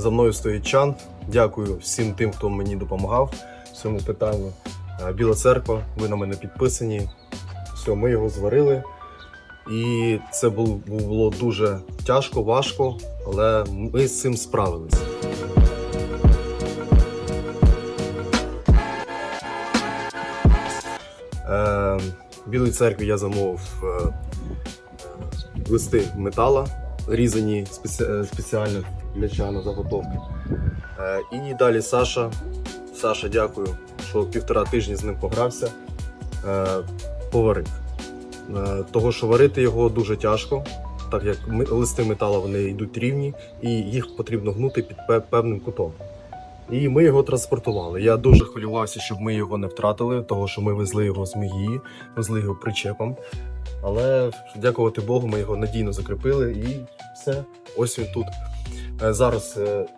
За мною стоїть чан. Дякую всім тим, хто мені допомагав в цьому питанні. Біла церква, ви на мене підписані. Все, ми його зварили. І це було, було дуже тяжко, важко, але ми з цим справилися. Е, Білій церкві я замовив е, листи метала, різані спеці- е, спеціально для чану заготовки. Е, І далі Саша. Саша, дякую, що півтора тижні з ним погрався. Е, Поварив. Того, що варити його дуже тяжко, так як листи металу вони йдуть рівні, і їх потрібно гнути під певним кутом. І ми його транспортували. Я дуже хвилювався, щоб ми його не втратили, того що ми везли його з Мегії, везли його причепом. Але дякувати Богу, ми його надійно закріпили і все. Ось він тут. Е, Зараз е,